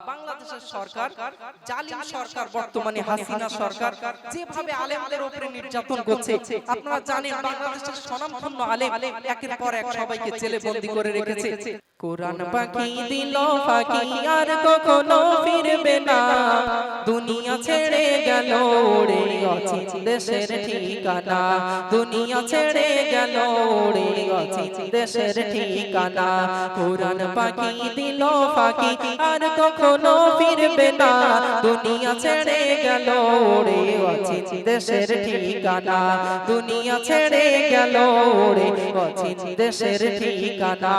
বাংলাদেশের সরকার জালিম সরকার বর্তমানে হাসিনা সরকার যেভাবে আলেমদের উপরে নির্যাতন করছে। আপনারা জানেন বাংলাদেশের স্বনামধন্য আলেম একের পর এক সবাইকে জেলে বন্দি করে রেখেছে। কোরআন পাখি দিল ফাঁকি আর কখনো ফিরবে না। দুনিয়া ছেড়ে গেল রে অচিন দেশের ঠিকানা। দুনিয়া ছেড়ে গেল রে অচিন দেশের ঠিকানা। কোরআন পাখি দিল ফাঁকি আর কখনো ফিরবে না। দুনিয়া ছেড়ে গেল রে অচিন দেশের ঠিকানা। দুনিয়া ছেড়ে গেল রে অচিন দেশের ঠিকানা।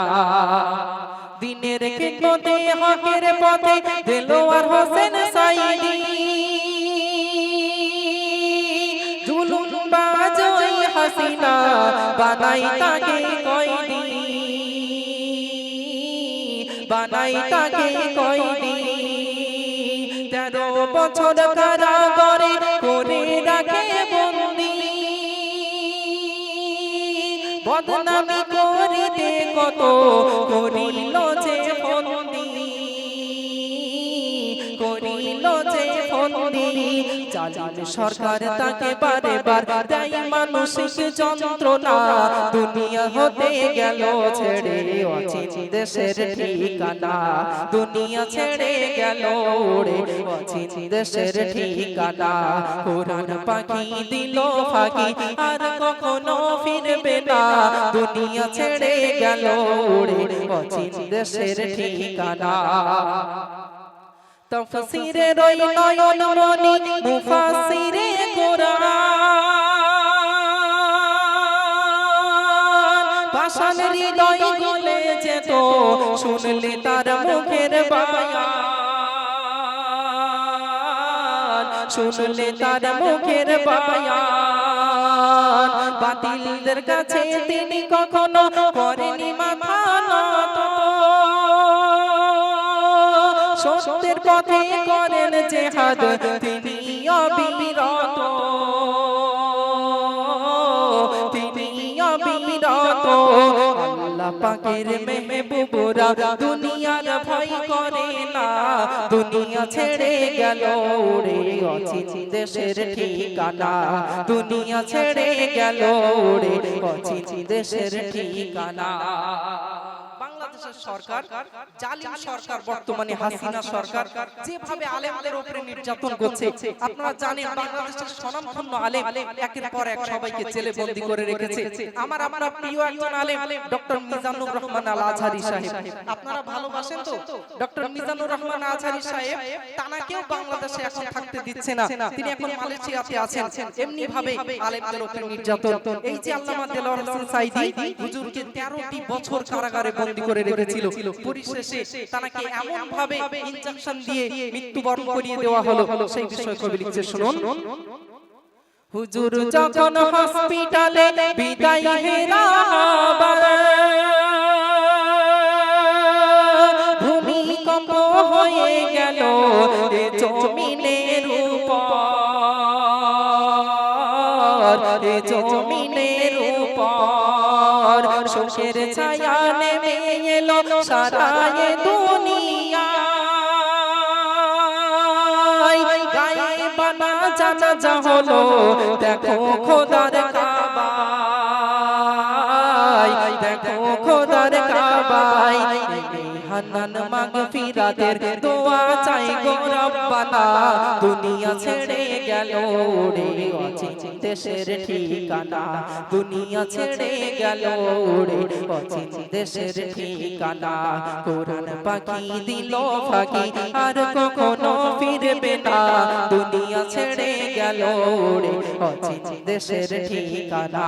দিনের খেদমতে হকের পথে দেলোয়ার হোসেন সাইদি জুলুম বাজই হাসিনা। বানাই তাকে কয়দি বানাই তাকে কয়দি তেরো বছর কারাগারে করে রাখে বন্দি। বদনামি করিতে কত করিল যে যে ফন্দি জালিম সরকার তাকে বারে বার দেয় মানসিক যন্ত্রণা। দুনিয়া হতে গেল ছেড়ে অচিন দেশের ঠিকানা। দুনিয়া ছেড়ে গেল রে অচিন দেশের ঠিকানা। কোরআন পাখি দিল ফাঁকি আর কখনো ফিরবে না। দুনিয়া ছেড়ে গেল রে অচিন দেশের ঠিকানা। তফসিরে রই নয়ন মনি মুফাসিরে কোরআন পাষাণ হৃদয় গলে যেত শুনলে তার মুখের বায়ান শুনলে তার মুখের বায়ান বাতিলদের কাছে তিনি কখনো করেনি মাথা সত্যের পথে করেন জেহাদ, তিনি অবিরত। তিনি অবিরত। আল্লাহ পাকের মেহবুবরা দুনিয়ার ভয় করে না। দুনিয়া ছেড়ে গেল রে অচিন দেশের ঠিকানা। দুনিয়া ছেড়ে গেল রে অচিন দেশের ঠিকানা। সরকার জালিম সরকার বর্তমানে হাসিনা সরকার যেভাবে আলেমদের উপরে নির্যাতন করছে আপনারা জানেন বাংলাদেশের স্বনামধন্য আলেম একের পর এক সবাইকে জেলে বন্দি করে রেখেছে। আমার আমরা প্রিয় একজন আলেম ডক্টর মিজানুর রহমান আল আজহারি সাহেব। আপনারা ভালোবাসেন তো? ডক্টর মিজানুর রহমান আজহারি সাহেব তানাকেও বাংলাদেশে এখন থাকতে দিচ্ছে না। তিনি এখন মালয়েশিয়াতে আছেন। এমনি ভাবে আলেমদের উপরে নির্যাতন। এই যে আল্লামা দেলোয়ার হোসেন সাইদি হুজুরকে 13টি বছর কারাগারে বন্দী করে রেখেছিল। পরিশেষে তাকে এমন ভাবে ইনজেকশন দিয়ে মৃত্যুবরণ করিয়ে দেওয়া হলো। সেই বিষয়ে কবি লিখছে শুনুন। হুজুর যখন হসপিটালে বিদায় ভূমিকম্প হয়ে গেল জমিনের উপর জমিনের উপর। শোকের ছায়া নেমে এলো সারা এ দুনিয়া গায়ে বানা জানা যা হলো হান্নান মাগফিরাতের দোয়া চাই গো রব্বানা। দুনিয়া ছেড়ে গেল রে অচিন দেশের ঠিকানা। দুনিয়া ছেড়ে গেল রে অচিন দেশের ঠিকানা। কোরআন পাখি দিল ফাঁকি, আর কখনো ফিরবে না। দুনিয়া ছেড়ে গেল রে অচিন দেশের ঠিকানা।